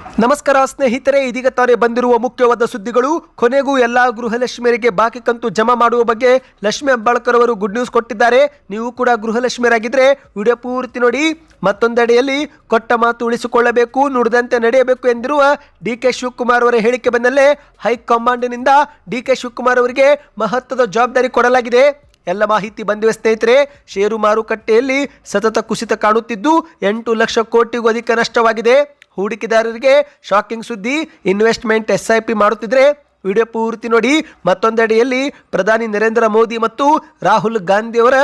ನಮಸ್ಕಾರ ಸ್ನೇಹಿತರೆ, ಇದೀಗ ತಾನೇ ಬಂದಿರುವ ಮುಖ್ಯವಾದ ಸುದ್ದಿಗಳು. ಕೊನೆಗೂ ಎಲ್ಲಾ ಗೃಹಲಕ್ಷ್ಮಿಯರಿಗೆ ಬಾಕಿ ಕಂತು ಜಮಾ ಮಾಡುವ ಬಗ್ಗೆ ಲಕ್ಷ್ಮಿ ಹೆಬ್ಬಾಳ್ಕರ್ ಅವರು ಗುಡ್ ನ್ಯೂಸ್ ಕೊಟ್ಟಿದ್ದಾರೆ. ನೀವು ಕೂಡ ಗೃಹಲಕ್ಷ್ಮಿಯರಾಗಿದ್ದರೆ ವಿಡಿಯೋ ಪೂರ್ತಿ ನೋಡಿ. ಮತ್ತೊಂದೆಡೆಯಲ್ಲಿ ಕೊಟ್ಟ ಮಾತು ಉಳಿಸಿಕೊಳ್ಳಬೇಕು, ನುಡಿದಂತೆ ನಡೆಯಬೇಕು ಎಂದಿರುವ ಡಿ ಕೆ ಶಿವಕುಮಾರ್ ಅವರ ಹೇಳಿಕೆ ಬೆನ್ನಲ್ಲೇ ಹೈಕಮಾಂಡ್ನಿಂದ ಡಿ ಕೆ ಶಿವಕುಮಾರ್ ಅವರಿಗೆ ಮಹತ್ವದ ಜವಾಬ್ದಾರಿ ಕೊಡಲಾಗಿದೆ. ಎಲ್ಲ ಮಾಹಿತಿ ಬಂದಿವೆ ಸ್ನೇಹಿತರೆ, ಷೇರು ಮಾರುಕಟ್ಟೆಯಲ್ಲಿ ಸತತ ಕುಸಿತ ಕಾಣುತ್ತಿದ್ದು ಎಂಟು ಲಕ್ಷ ಕೋಟಿಗೂ ಅಧಿಕ ನಷ್ಟವಾಗಿದೆ. ಹೂಡಿಕೆದಾರರಿಗೆ ಶಾಕಿಂಗ್ ಸುದ್ದಿ ಇನ್ವೆಸ್ಟ್ಮೆಂಟ್ ಎಸ್ ಐ ಪಿ ಮಾಡುತ್ತಿದ್ರೆ ವಿಡಿಯೋ ಪೂರ್ತಿ ನೋಡಿ. ಮತ್ತೊಂದೆಡೆಯಲ್ಲಿ ಪ್ರಧಾನಿ ನರೇಂದ್ರ ಮೋದಿ ಮತ್ತು ರಾಹುಲ್ ಗಾಂಧಿಯವರ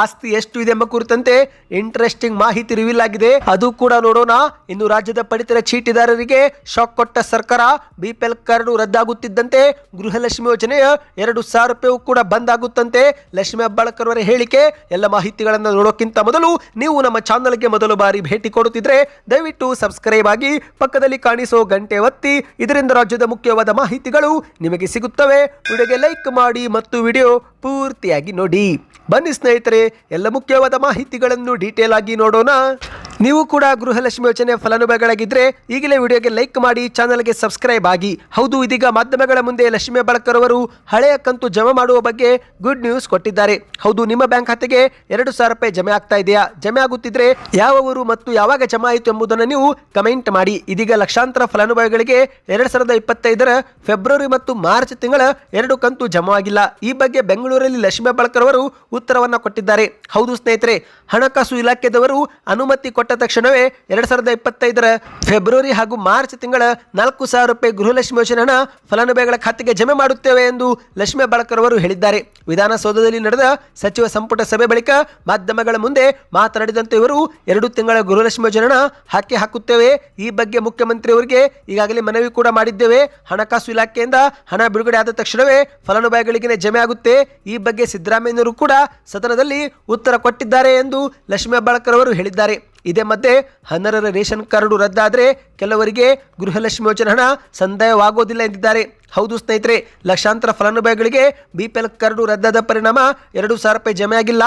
ಆಸ್ತಿ ಎಷ್ಟು ಇದೆ ಎಂಬ ಕುರಿತಂತೆ ಇಂಟ್ರೆಸ್ಟಿಂಗ್ ಮಾಹಿತಿ ರಿವೀಲ್ ಆಗಿದೆ. ಅದು ಕೂಡ ನೋಡೋಣ. ಇನ್ನು ರಾಜ್ಯದ ಪಡಿತರ ಚೀಟಿದಾರರಿಗೆ ಶಾಕ್ ಕೊಟ್ಟ ಸರ್ಕಾರ ಬಿಪಿಎಲ್ ಕಾರ್ಡ್ ರದ್ದಾಗುತ್ತಿದ್ದಂತೆ ಗೃಹಲಕ್ಷ್ಮಿ ಯೋಜನೆಯ ಎರಡು ಸಾವಿರ ರೂಪಾಯಿ ಕೂಡ ಬಂದ್ ಆಗುತ್ತಂತೆ ಲಕ್ಷ್ಮಿ ಹೆಬ್ಬಾಳ್ಕರ್ ಅವರ ಹೇಳಿಕೆ, ಎಲ್ಲ ಮಾಹಿತಿಗಳನ್ನು ನೋಡೋಕ್ಕಿಂತ ಮೊದಲು ನೀವು ನಮ್ಮ ಚಾನಲ್ಗೆ ಮೊದಲು ಬಾರಿ ಭೇಟಿ ಕೊಡುತ್ತಿದ್ರೆ ದಯವಿಟ್ಟು ಸಬ್ಸ್ಕ್ರೈಬ್ ಆಗಿ ಪಕ್ಕದಲ್ಲಿ ಕಾಣಿಸೋ ಗಂಟೆ ಒತ್ತಿ. ಇದರಿಂದ ರಾಜ್ಯದ ಮುಖ್ಯವಾದ ಮಾಹಿತಿಗಳು ನಿಮಗೆ ಸಿಗುತ್ತವೆ. ವಿಡಿಯೋಗೆ ಲೈಕ್ ಮಾಡಿ ಮತ್ತು ವಿಡಿಯೋ ಪೂರ್ತಿಯಾಗಿ ನೋಡಿ. ಬನ್ನಿ ಸ್ನೇಹಿತರೆ ಎಲ್ಲ ಮುಖ್ಯವಾದ ಮಾಹಿತಿಗಳನ್ನು ಡೀಟೇಲ್ ಆಗಿ ನೋಡೋಣ. ನೀವು ಕೂಡ ಗೃಹಲಕ್ಷ್ಮಿ ಯೋಜನೆ ಫಲಾನುಭವಿಗಳಾಗಿದ್ದರೆ ಈಗಲೇ ವಿಡಿಯೋಗೆ ಲೈಕ್ ಮಾಡಿ, ಚಾನಲ್ಗೆ ಸಬ್ಸ್ಕ್ರೈಬ್ ಆಗಿ. ಹೌದು, ಇದೀಗ ಮಾಧ್ಯಮಗಳ ಮುಂದೆ ಲಕ್ಷ್ಮಿ ಹೆಬ್ಬಾಳ್ಕರ್ ಅವರು ಹಳೆಯ ಕಂತು ಜಮಾ ಮಾಡುವ ಬಗ್ಗೆ ಗುಡ್ ನ್ಯೂಸ್ ಕೊಟ್ಟಿದ್ದಾರೆ. ಹೌದು, ನಿಮ್ಮ ಬ್ಯಾಂಕ್ ಖಾತೆಗೆ ಎರಡು ಸಾವಿರ ರೂಪಾಯಿ ಜಮೆ ಆಗ್ತಾ ಇದೆಯಾ? ಜಮೆ ಆಗುತ್ತಿದ್ರೆ ಯಾವ ಊರು ಮತ್ತು ಯಾವಾಗ ಜಮಾ ಆಯಿತು ಎಂಬುದನ್ನು ನೀವು ಕಮೆಂಟ್ ಮಾಡಿ. ಇದೀಗ ಲಕ್ಷಾಂತರ ಫಲಾನುಭವಿಗಳಿಗೆ ಎರಡು ಸಾವಿರದ ಇಪ್ಪತ್ತೈದರ ಫೆಬ್ರವರಿ ಮತ್ತು ಮಾರ್ಚ್ ತಿಂಗಳ ಎರಡು ಕಂತು ಜಮಾ ಆಗಿಲ್ಲ. ಈ ಬಗ್ಗೆ ಬೆಂಗಳೂರಲ್ಲಿ ಲಕ್ಷ್ಮಿ ಹೆಬ್ಬಾಳ್ಕರ್ ಅವರು ಉತ್ತರವನ್ನು ಕೊಟ್ಟಿದ್ದಾರೆ. ಹೌದು ಸ್ನೇಹಿತರೆ, ಹಣಕಾಸು ಇಲಾಖೆದವರು ಅನುಮತಿ ಕೊಟ್ಟ ತಕ್ಷಣವೇ ಎರಡ್ ಸಾವಿರದ ಇಪ್ಪತ್ತೈದರ ಫೆಬ್ರವರಿ ಹಾಗೂ ಮಾರ್ಚ್ ತಿಂಗಳ ನಾಲ್ಕು ಸಾವಿರ ರೂಪಾಯಿ ಗೃಹಲಕ್ಷ್ಮಿ ಯೋಜನೆ ಹಣ ಫಲಾನುಭವಿಗಳ ಖಾತೆಗೆ ಜಮೆ ಮಾಡುತ್ತೇವೆ ಎಂದು ಲಕ್ಷ್ಮೀ ಬಳಕರ್ ಅವರು ಹೇಳಿದ್ದಾರೆ. ವಿಧಾನಸೌಧದಲ್ಲಿ ನಡೆದ ಸಚಿವ ಸಂಪುಟ ಸಭೆ ಬಳಿಕ ಮಾಧ್ಯಮಗಳ ಮುಂದೆ ಮಾತನಾಡಿದಂತೆ ಇವರು ಎರಡು ತಿಂಗಳ ಗೃಹಲಕ್ಷ್ಮಿ ಯೋಜನೆ ಹಣ ಹಾಕಿ ಹಾಕುತ್ತೇವೆ. ಈ ಬಗ್ಗೆ ಮುಖ್ಯಮಂತ್ರಿಯವರಿಗೆ ಈಗಾಗಲೇ ಮನವಿ ಕೂಡ ಮಾಡಿದ್ದೇವೆ. ಹಣಕಾಸು ಇಲಾಖೆಯಿಂದ ಹಣ ಬಿಡುಗಡೆ ಆದ ತಕ್ಷಣವೇ ಫಲಾನುಭವಿಗಳಿಗೆ ಜಮೆ ಆಗುತ್ತೆ. ಈ ಬಗ್ಗೆ ಸಿದ್ದರಾಮಯ್ಯನವರು ಕೂಡ ಸದನದಲ್ಲಿ ಉತ್ತರ ಕೊಟ್ಟಿದ್ದಾರೆ ಎಂದು ಲಕ್ಷ್ಮೀ ಹೆಬ್ಬಾಳ್ಕರ್ ಅವರು ಹೇಳಿದ್ದಾರೆ. ಇದೇ ಮಧ್ಯೆ ಹನ್ನರರ ರೇಷನ್ ಕಾರ್ಡು ರದ್ದಾದರೆ ಕೆಲವರಿಗೆ ಗೃಹಲಕ್ಷ್ಮಿ ಯೋಜನೆ ಹಣ ಸಂದಾಯವಾಗೋದಿಲ್ಲ ಎಂದಿದ್ದಾರೆ. ಹೌದು ಸ್ನೇಹಿತರೆ, ಲಕ್ಷಾಂತರ ಫಲಾನುಭವಿಗಳಿಗೆ ಬಿ ಪಿ ಎಲ್ ಕಾರ್ಡು ರದ್ದಾದ ಪರಿಣಾಮ ಎರಡು ಸಾವಿರ ರೂಪಾಯಿ ಜಮೆಯಾಗಿಲ್ಲ.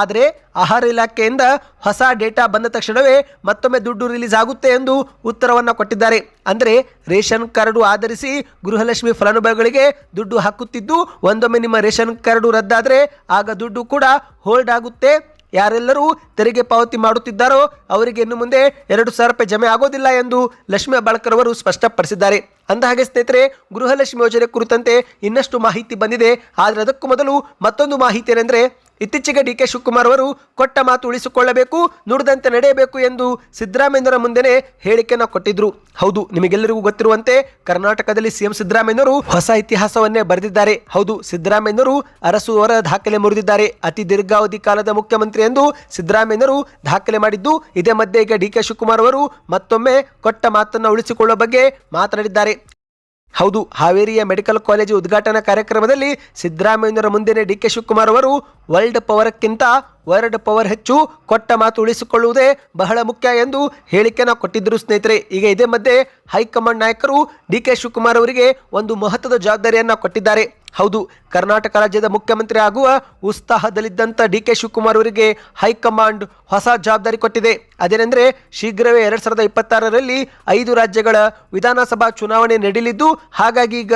ಆದರೆ ಆಹಾರ ಇಲಾಖೆಯಿಂದ ಹೊಸ ಡೇಟಾ ಬಂದ ತಕ್ಷಣವೇ ಮತ್ತೊಮ್ಮೆ ದುಡ್ಡು ರಿಲೀಸ್ ಆಗುತ್ತೆ ಎಂದು ಉತ್ತರವನ್ನು ಕೊಟ್ಟಿದ್ದಾರೆ. ಅಂದರೆ ರೇಷನ್ ಕಾರ್ಡು ಆಧರಿಸಿ ಗೃಹಲಕ್ಷ್ಮಿ ಫಲಾನುಭವಿಗಳಿಗೆ ದುಡ್ಡು ಹಾಕುತ್ತಿದ್ದು, ಒಂದೊಮ್ಮೆ ನಿಮ್ಮ ರೇಷನ್ ಕಾರ್ಡು ರದ್ದಾದರೆ ಆಗ ದುಡ್ಡು ಕೂಡ ಹೋಲ್ಡ್ ಆಗುತ್ತೆ. ಯಾರೆಲ್ಲರೂ ತೆರಿಗೆ ಪಾವತಿ ಮಾಡುತ್ತಿದ್ದಾರೋ ಅವರಿಗೆ ಇನ್ನು ಮುಂದೆ ಎರಡು ಸಾವಿರ ರೂಪಾಯಿ ಜಮೆ ಆಗೋದಿಲ್ಲ ಎಂದು ಲಕ್ಷ್ಮೀ ಬಾಳ್ಕರ್ ಅವರು ಸ್ಪಷ್ಟಪಡಿಸಿದ್ದಾರೆ. ಅಂದಹಾಗೆ ಸ್ನೇಹಿತರೆ, ಗೃಹಲಕ್ಷ್ಮಿ ಯೋಜನೆ ಕುರಿತಂತೆ ಇನ್ನಷ್ಟು ಮಾಹಿತಿ ಬಂದಿದೆ. ಆದರೆ ಅದಕ್ಕೂ ಮೊದಲು ಮತ್ತೊಂದು ಮಾಹಿತಿ ಏನೆಂದರೆ ಇತ್ತೀಚೆಗೆ ಡಿ ಕೆ ಶಿವಕುಮಾರ್ ಅವರು ಕೊಟ್ಟ ಮಾತು ಉಳಿಸಿಕೊಳ್ಳಬೇಕು, ನುಡಿದಂತೆ ನಡೆಯಬೇಕು ಎಂದು ಸಿದ್ದರಾಮಯ್ಯರ ಮುಂದೆನೆ ಹೇಳಿಕೆಯನ್ನು ಕೊಟ್ಟಿದ್ರು. ಹೌದು, ನಿಮಗೆಲ್ಲರಿಗೂ ಗೊತ್ತಿರುವಂತೆ ಕರ್ನಾಟಕದಲ್ಲಿ ಸಿಎಂ ಸಿದ್ದರಾಮಯ್ಯನವರು ಹೊಸ ಇತಿಹಾಸವನ್ನೇ ಬರೆದಿದ್ದಾರೆ. ಹೌದು, ಸಿದ್ದರಾಮಯ್ಯನವರು ಅರಸುವರ ದಾಖಲೆ ಮುರಿದಿದ್ದಾರೆ. ಅತಿ ದೀರ್ಘಾವಧಿ ಕಾಲದ ಮುಖ್ಯಮಂತ್ರಿ ಎಂದು ಸಿದ್ದರಾಮಯ್ಯನವರು ದಾಖಲೆ ಮಾಡಿದ್ದು, ಇದೇ ಮಧ್ಯೆ ಈಗ ಡಿ ಕೆ ಶಿವಕುಮಾರ್ ಅವರು ಮತ್ತೊಮ್ಮೆ ಕೊಟ್ಟ ಮಾತನ್ನು ಉಳಿಸಿಕೊಳ್ಳುವ ಬಗ್ಗೆ ಮಾತನಾಡಿದ್ದಾರೆ. ಹೌದು, ಹಾವೇರಿಯ ಮೆಡಿಕಲ್ ಕಾಲೇಜು ಉದ್ಘಾಟನಾ ಕಾರ್ಯಕ್ರಮದಲ್ಲಿ ಸಿದ್ದರಾಮಯ್ಯನವರ ಮುಂದೆನೇ ಡಿ ಕೆ ಶಿವಕುಮಾರ್ ಅವರು ವರ್ಲ್ಡ್ ಪವರ್ಕ್ಕಿಂತ ವರ್ಲ್ಡ್ ಪವರ್ ಹೆಚ್ಚು ಕೊಟ್ಟ ಮಾತು ಉಳಿಸಿಕೊಳ್ಳುವುದೇ ಬಹಳ ಮುಖ್ಯ ಎಂದು ಹೇಳಿಕೆಯನ್ನು ಕೊಟ್ಟಿದ್ದರು ಸ್ನೇಹಿತರೆ. ಈಗ ಇದೇ ಮಧ್ಯೆ ಹೈಕಮಾಂಡ್ ನಾಯಕರು ಡಿ ಕೆ ಶಿವಕುಮಾರ್ ಅವರಿಗೆ ಒಂದು ಮಹತ್ವದ ಜವಾಬ್ದಾರಿಯನ್ನು ಕೊಟ್ಟಿದ್ದಾರೆ. ಹೌದು, ಕರ್ನಾಟಕ ರಾಜ್ಯದ ಮುಖ್ಯಮಂತ್ರಿ ಆಗುವ ಉತ್ಸಾಹದಲ್ಲಿದ್ದಂಥ ಡಿ ಕೆ ಶಿವಕುಮಾರ್ ಅವರಿಗೆ ಹೈಕಮಾಂಡ್ ಹೊಸ ಜವಾಬ್ದಾರಿ ಕೊಟ್ಟಿದೆ. ಅದೇನೆಂದರೆ, ಶೀಘ್ರವೇ ಎರಡು ಸಾವಿರದ ಇಪ್ಪತ್ತಾರರಲ್ಲಿ ಐದು ರಾಜ್ಯಗಳ ವಿಧಾನಸಭಾ ಚುನಾವಣೆ ನಡೆಯಲಿದ್ದು, ಹಾಗಾಗಿ ಈಗ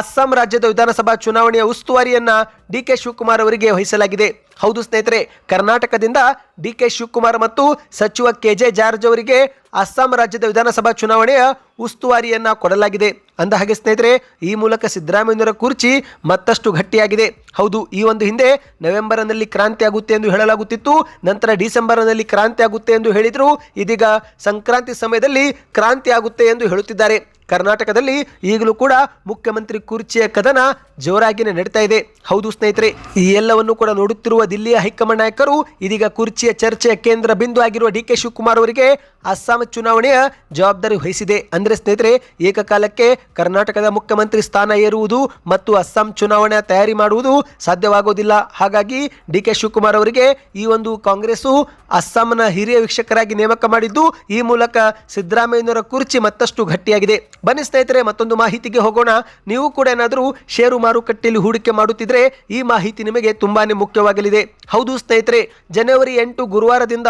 ಅಸ್ಸಾಂ ರಾಜ್ಯದ ವಿಧಾನಸಭಾ ಚುನಾವಣೆಯ ಉಸ್ತುವಾರಿಯನ್ನು ಡಿ ಕೆ ಶಿವಕುಮಾರ್ ಅವರಿಗೆ ವಹಿಸಲಾಗಿದೆ. ಹೌದು ಸ್ನೇಹಿತರೆ, ಕರ್ನಾಟಕದಿಂದ ಡಿ ಕೆ ಶಿವಕುಮಾರ್ ಮತ್ತು ಸಚಿವ ಕೆ ಜೆ ಜಾರ್ಜ್ ಅವರಿಗೆ ಅಸ್ಸಾಂ ರಾಜ್ಯದ ವಿಧಾನಸಭಾ ಚುನಾವಣೆಯ ಉಸ್ತುವಾರಿಯನ್ನು ಕೊಡಲಾಗಿದೆ. ಅಂದ ಹಾಗೆ ಸ್ನೇಹಿತರೆ, ಈ ಮೂಲಕ ಸಿದ್ದರಾಮಯ್ಯನವರ ಕುರ್ಚಿ ಮತ್ತಷ್ಟು ಗಟ್ಟಿಯಾಗಿದೆ. ಹೌದು, ಈ ಒಂದು ಹಿಂದೆ ನವೆಂಬರ್ನಲ್ಲಿ ಕ್ರಾಂತಿ ಆಗುತ್ತೆ ಎಂದು ಹೇಳಲಾಗುತ್ತಿತ್ತು. ನಂತರ ಡಿಸೆಂಬರ್ನಲ್ಲಿ ಕ್ರಾಂತಿ ಆಗುತ್ತೆ ಎಂದು ಹೇಳಿದರು. ಇದೀಗ ಸಂಕ್ರಾಂತಿ ಸಮಯದಲ್ಲಿ ಕ್ರಾಂತಿ ಆಗುತ್ತೆ ಎಂದು ಹೇಳುತ್ತಿದ್ದಾರೆ. ಕರ್ನಾಟಕದಲ್ಲಿ ಈಗಲೂ ಕೂಡ ಮುಖ್ಯಮಂತ್ರಿ ಕುರ್ಚಿಯ ಕದನ ಜೋರಾಗಿನೇ ನಡೀತಾ ಇದೆ. ಹೌದು ಸ್ನೇಹಿತರೆ, ಈ ಎಲ್ಲವನ್ನು ಕೂಡ ನೋಡುತ್ತಿರುವ ದಿಲ್ಲಿಯ ಹೈಕಮಾಂಡ್ ನಾಯಕರು ಇದೀಗ ಕುರ್ಚಿಯ ಚರ್ಚೆಯ ಕೇಂದ್ರ ಬಿಂದು ಆಗಿರುವ ಡಿ ಕೆ ಶಿವಕುಮಾರ್ ಅವರಿಗೆ ಅಸ್ಸಾಂ ಚುನಾವಣೆಯ ಜವಾಬ್ದಾರಿ ವಹಿಸಿದೆ. ಅಂದ್ರೆ ಸ್ನೇಹಿತರೆ, ಏಕಕಾಲಕ್ಕೆ ಕರ್ನಾಟಕದ ಮುಖ್ಯಮಂತ್ರಿ ಸ್ಥಾನ ಏರುವುದು ಮತ್ತು ಅಸ್ಸಾಂ ಚುನಾವಣೆ ತಯಾರಿ ಮಾಡುವುದು ಸಾಧ್ಯವಾಗೋದಿಲ್ಲ. ಹಾಗಾಗಿ ಡಿ ಕೆ ಶಿವಕುಮಾರ್ ಅವರಿಗೆ ಈ ಒಂದು ಕಾಂಗ್ರೆಸ್ಸು ಅಸ್ಸಾಂನ ಹಿರಿಯ ವೀಕ್ಷಕರಾಗಿ ನೇಮಕ ಮಾಡಿದ್ದು, ಈ ಮೂಲಕ ಸಿದ್ದರಾಮಯ್ಯನವರ ಕುರ್ಚಿ ಮತ್ತಷ್ಟು ಗಟ್ಟಿಯಾಗಿದೆ. ಬನ್ನಿ ಸ್ನೇಹಿತರೆ, ಮತ್ತೊಂದು ಮಾಹಿತಿಗೆ ಹೋಗೋಣ. ನೀವು ಕೂಡ ಏನಾದರೂ ಷೇರು ಮಾರುಕಟ್ಟೆಯಲ್ಲಿ ಹೂಡಿಕೆ ಮಾಡುತ್ತಿದ್ರೆ ಈ ಮಾಹಿತಿ ನಿಮಗೆ ತುಂಬಾನೇ ಮುಖ್ಯವಾಗಲಿದೆ. ಹೌದು ಸ್ನೇಹಿತರೆ, ಜನವರಿ ಎಂಟು ಗುರುವಾರದಿಂದ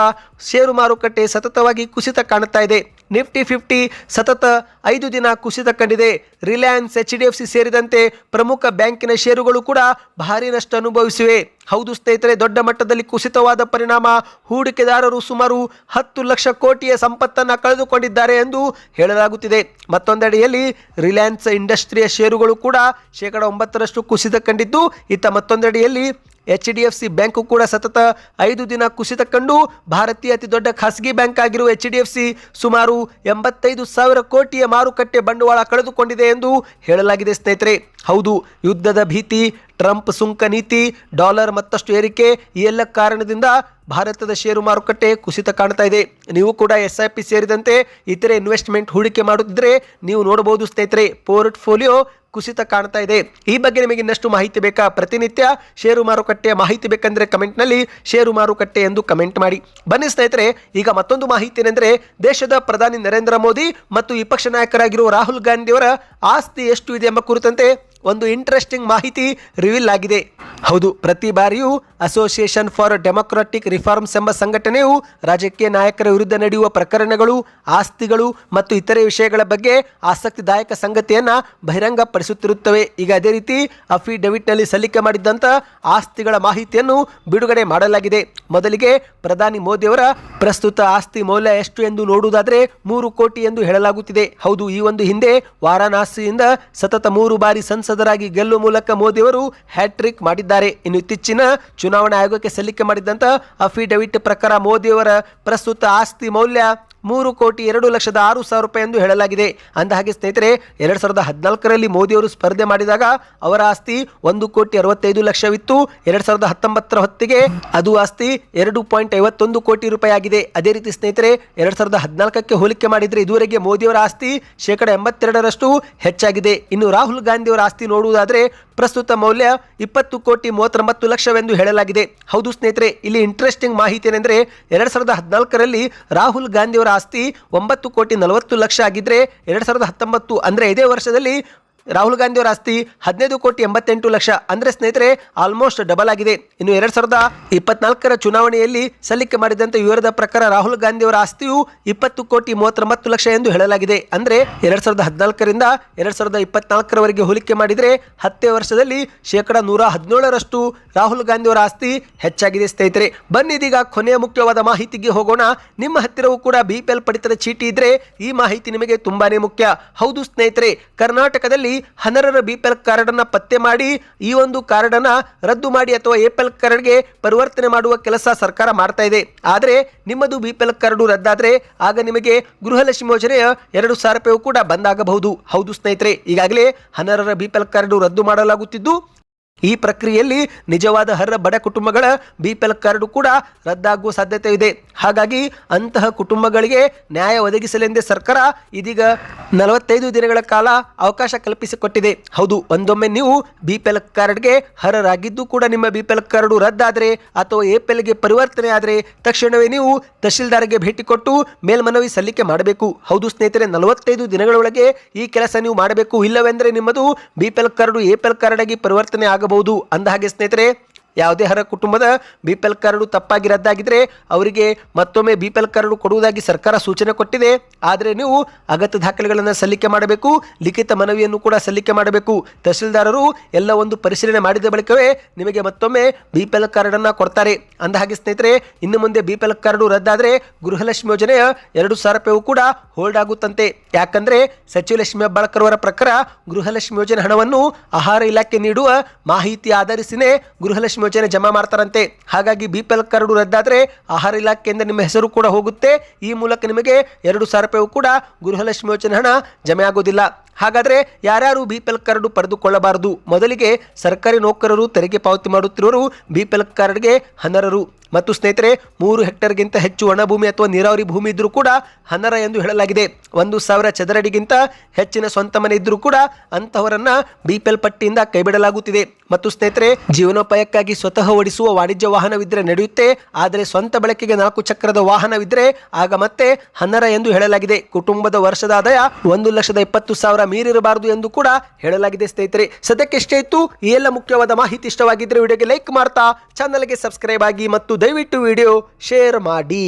ಷೇರು ಮಾರುಕಟ್ಟೆ ಸತತವಾಗಿ ಕುಸಿತ ಕಾಣುತ್ತಾ ಇದೆ. ನಿಫ್ಟಿ ಫಿಫ್ಟಿ ಸತತ ಐದು ದಿನ ಕುಸಿತ ಕಂಡಿದೆ. ರಿಲಯನ್ಸ್, ಎಚ್ ಡಿ ಸಿ ಸೇರಿದಂತೆ ಪ್ರಮುಖ ಬ್ಯಾಂಕಿನ ಷೇರುಗಳು ಕೂಡ ಭಾರಿ ನಷ್ಟ ಅನುಭವಿಸಿವೆ. ಹೌದು ಸ್ನೇಹಿತರೆ, ದೊಡ್ಡ ಮಟ್ಟದಲ್ಲಿ ಕುಸಿತವಾದ ಪರಿಣಾಮ ಹೂಡಿಕೆದಾರರು ಸುಮಾರು ಹತ್ತು ಲಕ್ಷ ಕೋಟಿಯ ಸಂಪತ್ತನ್ನು ಕಳೆದುಕೊಂಡಿದ್ದಾರೆ ಎಂದು ಹೇಳಲಾಗುತ್ತಿದೆ. ಮತ್ತೊಂದೆಡೆಯಲ್ಲಿ ರಿಲಯನ್ಸ್ ಇಂಡಸ್ಟ್ರಿಯ ಷೇರುಗಳು ಕೂಡ ಶೇಕಡ ಒಂಬತ್ತರಷ್ಟು ಕುಸಿತ ಕಂಡಿದ್ದು, ಇತ್ತ ಮತ್ತೊಂದೆಡೆಯಲ್ಲಿ H D F C bank ಕೂಡ ಸತತ ಐದು ದಿನ ಕುಸಿತ ಕಂಡು ಭಾರತೀಯ ಅತಿ ದೊಡ್ಡ ಖಾಸಗಿ ಬ್ಯಾಂಕ್ ಆಗಿರುವ ಎಚ್ ಡಿ ಎಫ್ ಸಿ ಸುಮಾರು ಎಂಬತ್ತೈದು ಸಾವಿರ ಕೋಟಿಯ ಮಾರುಕಟ್ಟೆ ಬಂಡವಾಳ ಕಳೆದುಕೊಂಡಿದೆ ಎಂದು ಹೇಳಲಾಗಿದೆ ಸ್ನೇಹಿತರೆ. ಹೌದು, ಯುದ್ಧದ ಭೀತಿ, ಟ್ರಂಪ್ ಸುಂಕ ನೀತಿ, ಡಾಲರ್ ಮತ್ತಷ್ಟು ಏರಿಕೆ, ಈ ಎಲ್ಲ ಕಾರಣದಿಂದ ಭಾರತದ ಷೇರು ಮಾರುಕಟ್ಟೆ ಕುಸಿತ ಕಾಣ್ತಾ ಇದೆ. ನೀವು ಕೂಡ ಎಸ್ ಐ ಪಿ ಸೇರಿದಂತೆ ಇತರೆ ಇನ್ವೆಸ್ಟ್ಮೆಂಟ್ ಹೂಡಿಕೆ ಮಾಡುತ್ತಿದ್ದರೆ ನೀವು ನೋಡಬಹುದು ಸ್ನೇಹಿತರೆ, ಪೋರ್ಟ್ಫೋಲಿಯೋ ಕುಸಿತ ಕಾಣ್ತಾ ಇದೆ. ಈ ಬಗ್ಗೆ ನಿಮಗೆ ಇನ್ನಷ್ಟು ಮಾಹಿತಿ ಬೇಕಾ? ಪ್ರತಿನಿತ್ಯ ಷೇರು ಮಾರುಕಟ್ಟೆಯ ಮಾಹಿತಿ ಬೇಕಂದರೆ ಕಮೆಂಟ್ನಲ್ಲಿ ಷೇರು ಮಾರುಕಟ್ಟೆ ಎಂದು ಕಮೆಂಟ್ ಮಾಡಿ. ಬನ್ನಿ ಸ್ನೇಹಿತರೆ, ಈಗ ಮತ್ತೊಂದು ಮಾಹಿತಿ ಏನೆಂದರೆ, ದೇಶದ ಪ್ರಧಾನಿ ನರೇಂದ್ರ ಮೋದಿ ಮತ್ತು ವಿಪಕ್ಷ ನಾಯಕರಾಗಿರುವ ರಾಹುಲ್ ಗಾಂಧಿಯವರ ಆಸ್ತಿ ಎಷ್ಟು ಇದೆ ಎಂಬ ಕುರಿತಂತೆ ಒಂದು ಇಂಟ್ರೆಸ್ಟಿಂಗ್ ಮಾಹಿತಿ ರಿವೀಲ್ ಆಗಿದೆ. ಹೌದು, ಪ್ರತಿ ಬಾರಿಯೂ ಅಸೋಸಿಯೇಷನ್ ಫಾರ್ ಡೆಮೊಕ್ರಾಟಿಕ್ ರಿಫಾರ್ಮ್ಸ್ ಎಂಬ ಸಂಘಟನೆಯು ರಾಜಕೀಯ ನಾಯಕರ ವಿರುದ್ಧ ನಡೆಯುವ ಪ್ರಕರಣಗಳು, ಆಸ್ತಿಗಳು ಮತ್ತು ಇತರೆ ವಿಷಯಗಳ ಬಗ್ಗೆ ಆಸಕ್ತಿದಾಯಕ ಸಂಗತಿಯನ್ನು ಬಹಿರಂಗಪಡಿಸುತ್ತಿರುತ್ತವೆ. ಈಗ ಅದೇ ರೀತಿ ಅಫಿಡವಿಟ್ನಲ್ಲಿ ಸಲ್ಲಿಕೆ ಮಾಡಿದ್ದಂಥ ಆಸ್ತಿಗಳ ಮಾಹಿತಿಯನ್ನು ಬಿಡುಗಡೆ ಮಾಡಲಾಗಿದೆ. ಮೊದಲಿಗೆ ಪ್ರಧಾನಿ ಮೋದಿಯವರ ಪ್ರಸ್ತುತ ಆಸ್ತಿ ಮೌಲ್ಯ ಎಷ್ಟು ಎಂದು ನೋಡುವುದಾದರೆ ಮೂರು ಕೋಟಿ ಎಂದು ಹೇಳಲಾಗುತ್ತಿದೆ. ಹೌದು, ಈ ಒಂದು ಹಿಂದೆ ವಾರಾಣಸಿಯಿಂದ ಸತತ ಮೂರು ಬಾರಿ ಸಂಸದರಾಗಿ ಗೆಲ್ಲುವ ಮೂಲಕ ಮೋದಿಯವರು ಹ್ಯಾಟ್ರಿಕ್ ಮಾಡಿದ್ದಾರೆ. ಇನ್ನು ಇತ್ತೀಚಿನ ಚುನಾವಣಾ ಆಯೋಗಕ್ಕೆ ಸಲ್ಲಿಕೆ ಮಾಡಿದಂತಹ ಅಫಿಡವಿಟ್ ಪ್ರಕಾರ ಮೋದಿಯವರ ಪ್ರಸ್ತುತ ಆಸ್ತಿ ಮೌಲ್ಯ ಮೂರು ಕೋಟಿ ಎರಡು ಲಕ್ಷದ ಆರು ಸಾವಿರ ರೂಪಾಯಿ ಎಂದು ಹೇಳಲಾಗಿದೆ. ಅಂದ ಹಾಗೆ ಸ್ನೇಹಿತರೆ, ಎರಡು ಸಾವಿರದ ಹದಿನಾಲ್ಕರಲ್ಲಿ ಮೋದಿಯವರು ಸ್ಪರ್ಧೆ ಮಾಡಿದಾಗ ಅವರ ಆಸ್ತಿ ಒಂದು ಕೋಟಿ ಅರವತ್ತೈದು ಲಕ್ಷವಿತ್ತು. ಎರಡು ಸಾವಿರದ ಹತ್ತೊಂಬತ್ತರ ಹೊತ್ತಿಗೆ ಅದು ಆಸ್ತಿ ಎರಡು ಪಾಯಿಂಟ್ ಐವತ್ತೊಂದು ಕೋಟಿ ರೂಪಾಯಿ ಆಗಿದೆ. ಅದೇ ರೀತಿ ಸ್ನೇಹಿತರೆ, ಎರಡು ಸಾವಿರದ ಹದಿನಾಲ್ಕಕ್ಕೆ ಹೋಲಿಕೆ ಮಾಡಿದರೆ ಇದುವರೆಗೆ ಮೋದಿಯವರ ಆಸ್ತಿ ಶೇಕಡ ಎಂಬತ್ತೆರಡರಷ್ಟು ಹೆಚ್ಚಾಗಿದೆ. ಇನ್ನು ರಾಹುಲ್ ಗಾಂಧಿಯವರ ಆಸ್ತಿ ನೋಡುವುದಾದರೆ ಪ್ರಸ್ತುತ ಮೌಲ್ಯ ಇಪ್ಪತ್ತು ಕೋಟಿ ಮೂವತ್ತೊಂಬತ್ತು ಲಕ್ಷವೆಂದು ಹೇಳಲಾಗಿದೆ. ಹೌದು ಸ್ನೇಹಿತರೆ, ಇಲ್ಲಿ ಇಂಟ್ರೆಸ್ಟಿಂಗ್ ಮಾಹಿತಿ ಏನೆಂದರೆ, ಎರಡು ಸಾವಿರದ ಹದಿನಾಲ್ಕರಲ್ಲಿ ರಾಹುಲ್ ಗಾಂಧಿಯವರ ಆಸ್ತಿ ಒಂಬತ್ತು ಕೋಟಿ ನಲವತ್ತು ಲಕ್ಷ ಆಗಿದ್ದರೆ ಎರಡು ಸಾವಿರದ ಹತ್ತೊಂಬತ್ತು ಅಂದರೆ ಇದೇ ವರ್ಷದಲ್ಲಿ ರಾಹುಲ್ ಗಾಂಧಿ ಅವರ ಆಸ್ತಿ ಹದಿನೈದು ಕೋಟಿ ಎಂಬತ್ತೆಂಟು ಲಕ್ಷ. ಅಂದರೆ ಸ್ನೇಹಿತರೆ ಆಲ್ಮೋಸ್ಟ್ ಡಬಲ್ ಆಗಿದೆ. ಇನ್ನು ಎರಡ್ ಸಾವಿರದ ಇಪ್ಪತ್ನಾಲ್ಕರ ಚುನಾವಣೆಯಲ್ಲಿ ಸಲ್ಲಿಕೆ ಮಾಡಿದಂತೆ ವಿವರದ ಪ್ರಕಾರ ರಾಹುಲ್ ಗಾಂಧಿ ಅವರ ಆಸ್ತಿಯು ಇಪ್ಪತ್ತು ಕೋಟಿ ಮೂವತ್ತೊಂಬತ್ತು ಲಕ್ಷ ಎಂದು ಹೇಳಲಾಗಿದೆ. ಅಂದರೆ ಎರಡ್ ಸಾವಿರದ ಹದಿನಾಲ್ಕರಿಂದ ಎರಡ್ ಸಾವಿರದ ಇಪ್ಪತ್ನಾಲ್ಕರವರೆಗೆ ಹೋಲಿಕೆ ಮಾಡಿದರೆ ಹತ್ತೇ ವರ್ಷದಲ್ಲಿ ಶೇಕಡ ನೂರ ಹದಿನೇಳರಷ್ಟು ರಾಹುಲ್ ಗಾಂಧಿ ಅವರ ಆಸ್ತಿ ಹೆಚ್ಚಾಗಿದೆ ಸ್ನೇಹಿತರೆ. ಬನ್ನಿ ಇದೀಗ ಕೊನೆಯ ಮುಖ್ಯವಾದ ಮಾಹಿತಿಗೆ ಹೋಗೋಣ. ನಿಮ್ಮ ಹತ್ತಿರವೂ ಕೂಡ ಬಿ ಪಿ ಎಲ್ ಪಡಿತರ ಚೀಟಿ ಇದ್ರೆ ಈ ಮಾಹಿತಿ ನಿಮಗೆ ತುಂಬಾನೇ ಮುಖ್ಯ. ಹೌದು ಸ್ನೇಹಿತರೆ, ಕರ್ನಾಟಕದಲ್ಲಿ ಹನರರ ಬಿ ಪಿ ಎಲ್ ಕಾರ್ಡನ್ನು ಪತ್ತೆ ಮಾಡಿ, ಈ ಒಂದು ಕಾರ್ಡನ್ನು ರದ್ದು ಮಾಡಿ ಅಥವಾ ಎ ಪಿ ಎಲ್ ಕಾರ್ಡ್ಗೆ ಪರಿವರ್ತನೆ ಮಾಡುವ ಕೆಲಸ ಸರ್ಕಾರ ಮಾಡ್ತಾ ಇದೆ. ಆದರೆ ನಿಮ್ಮದು ಬಿ ಕಾರ್ಡು ರದ್ದಾದರೆ ಆಗ ನಿಮಗೆ ಗೃಹಲಕ್ಷ್ಮಿ ಯೋಜನೆಯ ಎರಡು ಸಾವಿರ ರೂಪಾಯಿ ಕೂಡ ಬಂದಾಗಬಹುದು ಹೌದು ಸ್ನೇಹಿತರೆ, ಈಗಾಗಲೇ ಹನರರ ಬಿ ಕಾರ್ಡು ರದ್ದು ಮಾಡಲಾಗುತ್ತಿದ್ದು ಈ ಪ್ರಕ್ರಿಯೆಯಲ್ಲಿ ನಿಜವಾದ ಹರ್ರ ಬಡ ಕುಟುಂಬಗಳ ಬಿಪಿಎಲ್ ಕಾರ್ಡು ಕೂಡ ರದ್ದಾಗುವ ಸಾಧ್ಯತೆ ಇದೆ. ಹಾಗಾಗಿ ಅಂತಹ ಕುಟುಂಬಗಳಿಗೆ ನ್ಯಾಯ ಒದಗಿಸಲೆಂದೇ ಸರ್ಕಾರ ಇದೀಗ ನಲವತ್ತೈದು ದಿನಗಳ ಕಾಲ ಅವಕಾಶ ಕಲ್ಪಿಸಿಕೊಟ್ಟಿದೆ. ಹೌದು, ಒಂದೊಮ್ಮೆ ನೀವು ಬಿಪಿಎಲ್ ಪಿ ಎಲ್ ಕಾರ್ಡ್ಗೆ ಹರರಾಗಿದ್ದು ಕೂಡ ನಿಮ್ಮ ಬಿಪಿಎಲ್ ಕಾರ್ಡು ರದ್ದಾದರೆ ಅಥವಾ ಎ ಪಿ ಎಲ್ಗೆ ಪರಿವರ್ತನೆ ಆದರೆ ತಕ್ಷಣವೇ ನೀವು ತಹಶೀಲ್ದಾರ್ಗೆ ಭೇಟಿ ಕೊಟ್ಟು ಮೇಲ್ಮನವಿ ಸಲ್ಲಿಕೆ ಮಾಡಬೇಕು. ಹೌದು ಸ್ನೇಹಿತರೆ, ನಲವತ್ತೈದು ದಿನಗಳೊಳಗೆ ಈ ಕೆಲಸ ನೀವು ಮಾಡಬೇಕು. ಇಲ್ಲವೆಂದರೆ ನಿಮ್ಮದು ಬಿಪಿಎಲ್ ಕಾರ್ಡು ಎಪಿಎಲ್ ಕಾರ್ಡ್ ಆಗಿ ಪರಿವರ್ತನೆ ಆಗಬಹುದು ಅಂದ ಹಾಗೆ ಸ್ನೇಹಿತರೆ ಯಾವುದೇ ಹರ ಕುಟುಂಬದ ಬಿ ಪಿ ಎಲ್ ಕಾರ್ಡು ತಪ್ಪಾಗಿ ರದ್ದಾಗಿದ್ದರೆ ಅವರಿಗೆ ಮತ್ತೊಮ್ಮೆ ಬಿ ಪಿ ಎಲ್ ಕಾರ್ಡು ಕೊಡುವುದಾಗಿ ಸರ್ಕಾರ ಸೂಚನೆ ಕೊಟ್ಟಿದೆ. ಆದರೆ ನೀವು ಅಗತ್ಯ ದಾಖಲೆಗಳನ್ನು ಸಲ್ಲಿಕೆ ಮಾಡಬೇಕು, ಲಿಖಿತ ಮನವಿಯನ್ನು ಕೂಡ ಸಲ್ಲಿಕೆ ಮಾಡಬೇಕು. ತಹಸೀಲ್ದಾರರು ಎಲ್ಲ ಒಂದು ಪರಿಶೀಲನೆ ಮಾಡಿದ ಬಳಿಕವೇ ನಿಮಗೆ ಮತ್ತೊಮ್ಮೆ ಬಿ ಪಿ ಎಲ್ ಕಾರ್ಡನ್ನು ಕೊಡ್ತಾರೆ. ಅಂದ ಹಾಗೆ ಸ್ನೇಹಿತರೆ, ಇನ್ನು ಮುಂದೆ ಬಿ ಪಿ ಎಲ್ ಕಾರ್ಡು ರದ್ದಾದರೆ ಗೃಹಲಕ್ಷ್ಮಿ ಯೋಜನೆಯ ಎರಡು ಸಾವಿರ ರೂಪಾಯಿಯೂ ಕೂಡ ಹೋಲ್ಡ್ ಆಗುತ್ತಂತೆ. ಯಾಕಂದ್ರೆ ಸಚಿವ ಲಕ್ಷ್ಮಿ ಹೆಬ್ಬಾಳ್ಕರ್ ಅವರ ಪ್ರಕಾರ ಗೃಹಲಕ್ಷ್ಮಿ ಯೋಜನೆ ಹಣವನ್ನು ಆಹಾರ ಇಲಾಖೆ ನೀಡುವ ಮಾಹಿತಿ ಆಧರಿಸಿನೇ ಗೃಹಲಕ್ಷ್ಮಿ ಯೋಜನೆ ಜಮಾ ಮಾಡ್ತಾರಂತೆ. ಹಾಗಾಗಿ ಬಿ ಪಿ ಎಲ್ ಕಾರ್ಡು ರದ್ದಾದರೆ ಆಹಾರ ಇಲಾಖೆಯಿಂದ ನಿಮ್ಮ ಹೆಸರು ಕೂಡ ಹೋಗುತ್ತೆ. ಈ ಮೂಲಕ ನಿಮಗೆ ಎರಡು ಸಾವಿರ ರೂಪಾಯಿ ಕೂಡ ಗೃಹಲಕ್ಷ್ಮಿ ಯೋಜನೆ ಹಣ ಜಮೆ ಆಗೋದಿಲ್ಲ. ಹಾಗಾದರೆ ಯಾರ್ಯಾರು ಬಿ ಪಿ ಎಲ್ ಕಾರ್ಡು ಪಡೆದುಕೊಳ್ಳಬಾರದು? ಮೊದಲಿಗೆ ಸರ್ಕಾರಿ ನೌಕರರು, ತೆರಿಗೆ ಪಾವತಿ ಮಾಡುತ್ತಿರುವರು ಬಿ ಪಿ ಎಲ್ ಕಾರ್ಡ್ಗೆ ಅನರ್ಹರು ಮತ್ತು ಸ್ನೇಹಿತರೆ, ಮೂರು ಹೆಕ್ಟರ್ಗಿಂತ ಹೆಚ್ಚು ಒಣಭೂಮಿ ಅಥವಾ ನೀರಾವರಿ ಭೂಮಿ ಇದ್ದರೂ ಕೂಡ ಅನರ್ಹ ಎಂದು ಹೇಳಲಾಗಿದೆ. ಒಂದು ಸಾವಿರ ಚದರಡಿಗಿಂತ ಹೆಚ್ಚಿನ ಸ್ವಂತ ಮನೆ ಇದ್ದರೂ ಕೂಡ ಅಂತಹವರನ್ನು ಬಿ ಪಿ ಎಲ್ ಪಟ್ಟಿಯಿಂದ ಕೈಬಿಡಲಾಗುತ್ತಿದೆ. ಮತ್ತು ಸ್ನೇಹಿತರೆ, ಜೀವನೋಪಾಯಕ್ಕಾಗಿ ಸ್ವತಃ ಓಡಿಸುವ ವಾಣಿಜ್ಯ ವಾಹನವಿದ್ದರೆ ನಡೆಯುತ್ತೆ. ಆದರೆ ಸ್ವಂತ ಬಳಕೆಗೆ ನಾಲ್ಕು ಚಕ್ರದ ವಾಹನವಿದ್ದರೆ ಆಗ ಮತ್ತೆ ಅನರ್ಹ ಎಂದು ಹೇಳಲಾಗಿದೆ. ಕುಟುಂಬದ ವರ್ಷದ ಆದಾಯ ಒಂದು ಲಕ್ಷದ ಇಪ್ಪತ್ತು ಸಾವಿರ ಮೀರಿರಬಾರದು ಎಂದು ಕೂಡ ಹೇಳಲಾಗಿದೆ ಸ್ನೇಹಿತರೆ. ಸದ್ಯಕ್ಕೆ ಇಷ್ಟೇ ಇತ್ತು. ಈ ಎಲ್ಲ ಮುಖ್ಯವಾದ ಮಾಹಿತಿ ಇಷ್ಟವಾಗಿದ್ದರೆ ವಿಡಿಯೋಗೆ ಲೈಕ್ ಮಾಡ್ತಾ ಚಾನಲ್ಗೆ ಸಬ್ಸ್ಕ್ರೈಬ್ ಆಗಿ ಮತ್ತು ದಯವಿಟ್ಟು ವಿಡಿಯೋ ಶೇರ್ ಮಾಡಿ.